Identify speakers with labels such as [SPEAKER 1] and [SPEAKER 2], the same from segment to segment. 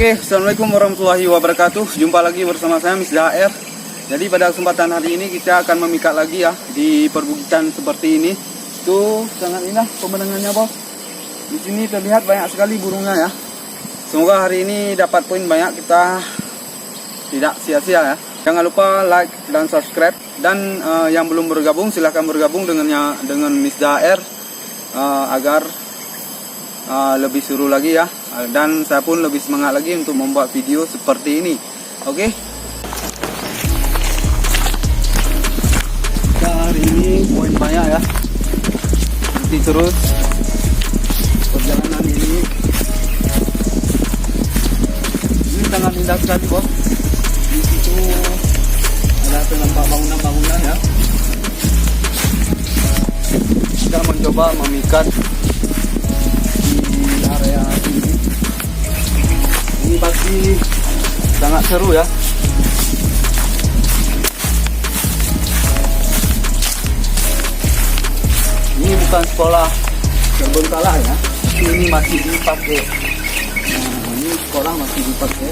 [SPEAKER 1] Oke, Assalamualaikum warahmatullahi wabarakatuh. Jumpa lagi bersama saya Miss Daer. Jadi pada kesempatan hari ini kita akan memikat lagi ya Di perbukitan seperti ini. Tuh sangat indah pemandangannya bos Di sini terlihat banyak sekali burungnya ya. Semoga hari ini dapat poin banyak kita Tidak sia-sia ya. Jangan lupa like dan subscribe. Dan eh, yang belum bergabung silahkan bergabung dengannya dengan Miss Daer eh, Agar uh, lebih seru lagi ya. Uh, dan saya pun lebih semangat lagi untuk membuat video seperti ini. Oke? Okay? hari ini poin banyak ya. Nanti terus perjalanan ini. Ini sangat indah sekali bos di situ ada penampak bangunan-bangunan ya. Kita mencoba memikat ini pasti sangat seru ya. Ini bukan sekolah terbengkalai ya. Tapi ini masih dipakai. Nah, ini sekolah masih dipakai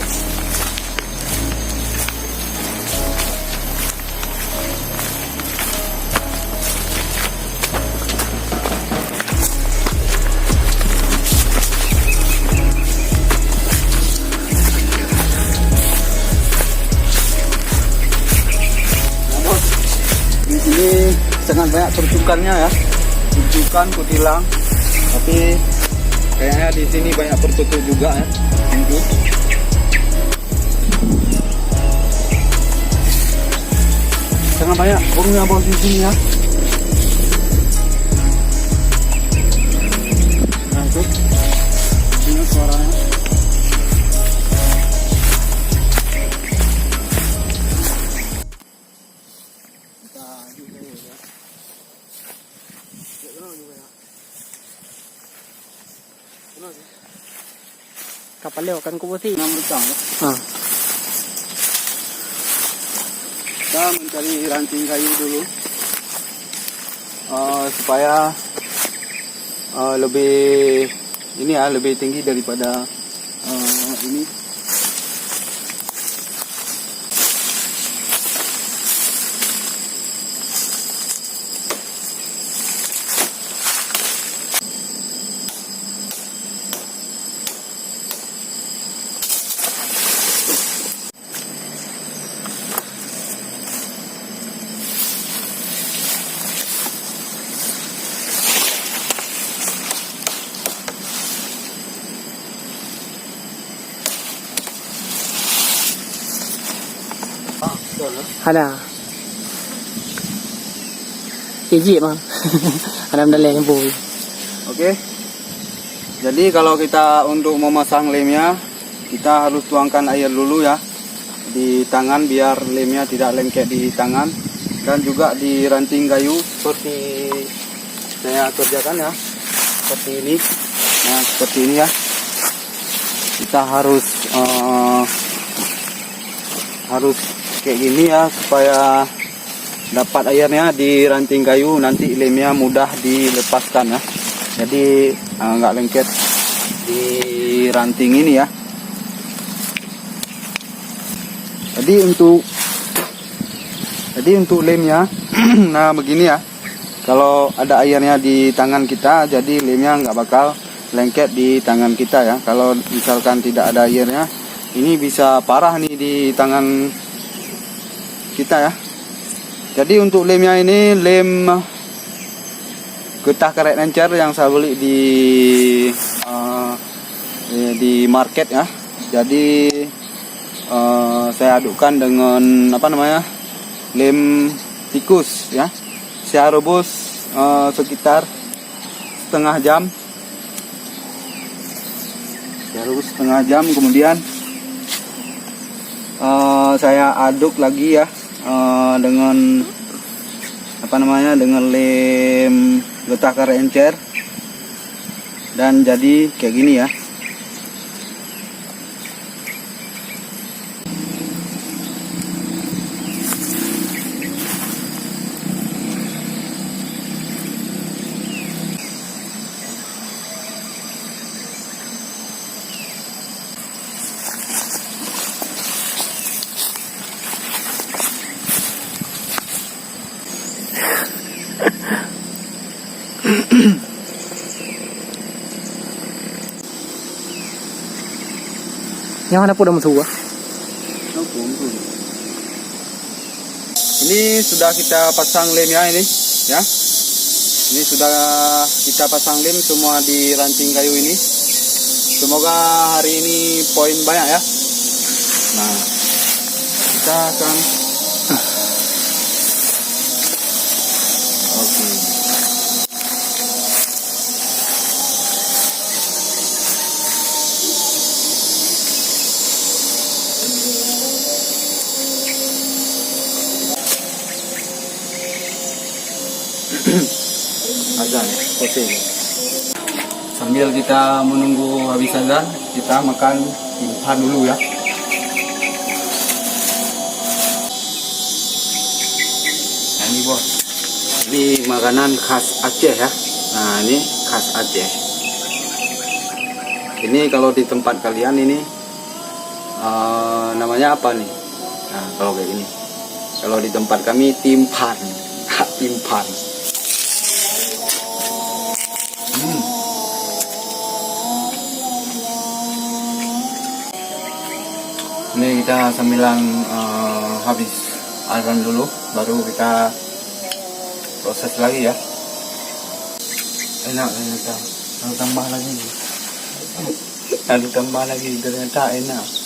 [SPEAKER 1] sangat banyak pertukannya ya. Pertukan kutilang. Tapi kayaknya di sini banyak pertutuk juga ya. Pintu sangat banyak burungnya bos di sini ya
[SPEAKER 2] Kapal lewat kan kubur sih.
[SPEAKER 1] enam butang ya.
[SPEAKER 2] Ah.
[SPEAKER 1] kita mencari ranting kayu dulu Eh, supaya eh, lebih ini ya lebih tinggi daripada eh, ini
[SPEAKER 2] Ada. Iji bang. Medali yang.
[SPEAKER 1] Oke. Jadi kalau kita untuk memasang lemnya, kita harus tuangkan air dulu ya di tangan biar lemnya tidak lengket di tangan dan juga di ranting kayu seperti saya kerjakan ya. Seperti ini. Nah, seperti ini ya. Kita harus eh, harus kayak gini ya supaya dapat airnya di ranting kayu nanti lemnya mudah dilepaskan ya. Jadi eh, nggak lengket di ranting ini ya. Jadi untuk jadi untuk lemnya nah begini ya. Kalau ada airnya di tangan kita jadi lemnya nggak bakal lengket di tangan kita ya. Kalau misalkan tidak ada airnya ini bisa parah nih di tangan kita ya. Jadi untuk lemnya ini lem getah karet encer yang saya beli di eh, eh, di market ya. Jadi eh, saya adukkan dengan apa namanya lem tikus ya. Saya rebus eh, sekitar setengah jam. Saya rebus setengah jam kemudian eh, saya aduk lagi ya eh, dengan apa namanya dengan lem getah karet encer. Dan jadi kayak gini ya
[SPEAKER 2] Yang mana pun dah tua.
[SPEAKER 1] Tunggu, tunggu. Ini sudah kita pasang lem ya ini, ya. Ini sudah kita pasang lem semua di ranting kayu ini. Semoga hari ini poin banyak ya. Nah, kita akan. Oke. Oke sambil kita menunggu habis azan kita makan impan dulu ya. Nah, ini bos. Ini makanan khas Aceh ya. Nah ini khas Aceh. Ini kalau di tempat kalian ini eh, namanya apa nih? Nah kalau kayak gini. Kalau di tempat kami timpan. Timpan kita sambilan eh, habis azan dulu, baru kita proses lagi ya. Enak ternyata. Lalu tambah lagi. Lalu tambah lagi ternyata enak.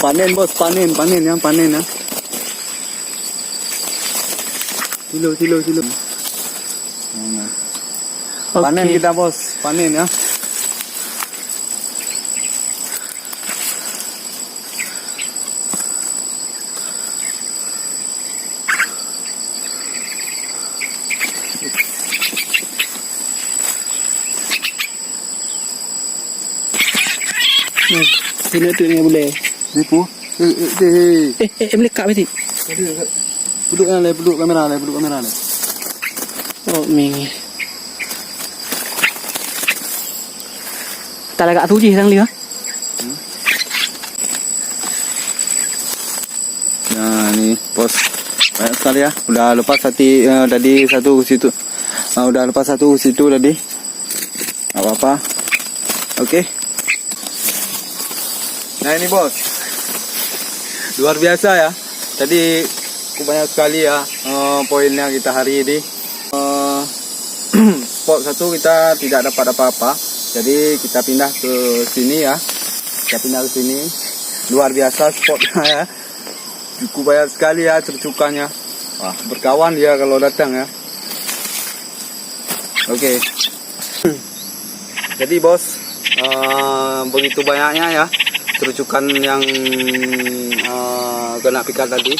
[SPEAKER 1] Panen bos panen panen ya panen ya. Kilo Nah,
[SPEAKER 2] Oke.
[SPEAKER 1] panen. Kita bos panen ya
[SPEAKER 2] Nah, Ni boleh.
[SPEAKER 1] Nipu. Eh, eh, eh,
[SPEAKER 2] Eh, eh, boleh kat berarti.
[SPEAKER 1] eh. Duduk yang lain, kamera lain, duduk kamera lain.
[SPEAKER 2] Oh, mi. Tak ada kat tu je sang dia.
[SPEAKER 1] Nah, ni bos. Banyak sekali ya. Udah lepas hati uh, tadi satu situ. Uh, udah lepas satu situ tadi. Apa-apa. Okey. Nah, ini bos. Luar biasa ya. Tadi banyak sekali ya uh, poinnya kita hari ini. Uh, spot satu kita tidak dapat apa-apa. Jadi kita pindah ke sini ya. Kita pindah ke sini. Luar biasa spotnya ya. Cukup banyak sekali ya cercukannya. Wah, berkawan dia kalau datang ya. Oke. Jadi bos, eh, begitu banyaknya ya cercukan yang eh, kena pikat tadi.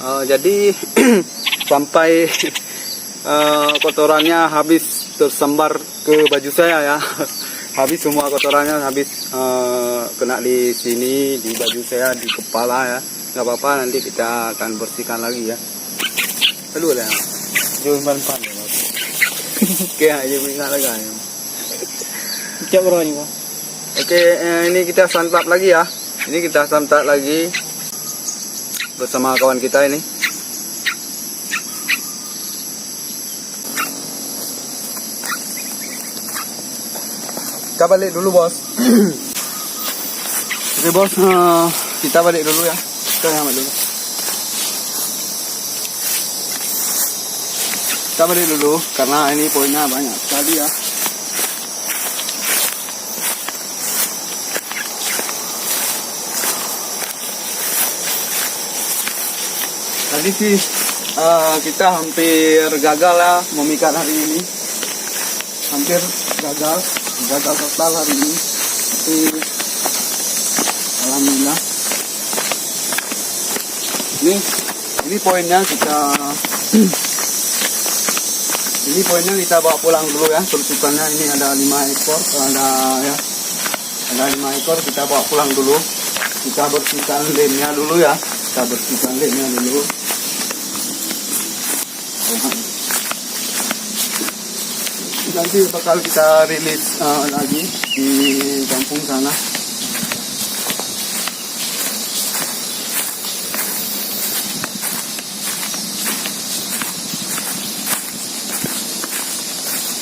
[SPEAKER 1] Eh, jadi sampai eh, kotorannya habis tersembar ke baju saya ya. habis semua kotorannya habis eh, kena di sini di baju saya di kepala ya. Nggak apa-apa nanti kita akan bersihkan lagi ya. Aduh lah. Jom pan ya. Oke aja ingat lagi. ya.
[SPEAKER 2] Cak bro ni.
[SPEAKER 1] Oke, eh, ini kita santap lagi ya. Ini kita santap lagi bersama kawan kita ini. Kita balik dulu bos. Oke bos, eh, kita balik dulu ya. Kita balik dulu. Kita balik dulu karena ini poinnya banyak sekali ya. Tadi sih eh, kita hampir gagal ya memikat hari ini. Hampir gagal, gagal total hari ini. Tapi alhamdulillah. Ini ini poinnya kita ini poinnya kita bawa pulang dulu ya. Pertukannya ini ada lima ekor, ada ya ada lima ekor kita bawa pulang dulu. Kita bersihkan lemnya dulu ya. Kita bersihkan lemnya dulu. Nanti bakal kita rilis uh, lagi di kampung sana.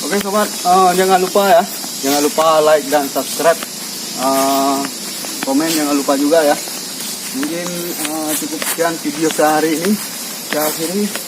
[SPEAKER 1] Oke sobat, uh, jangan lupa ya, jangan lupa like dan subscribe, Uh, komen jangan lupa juga ya. Mungkin uh, cukup sekian video sehari ini. Saya akhiri.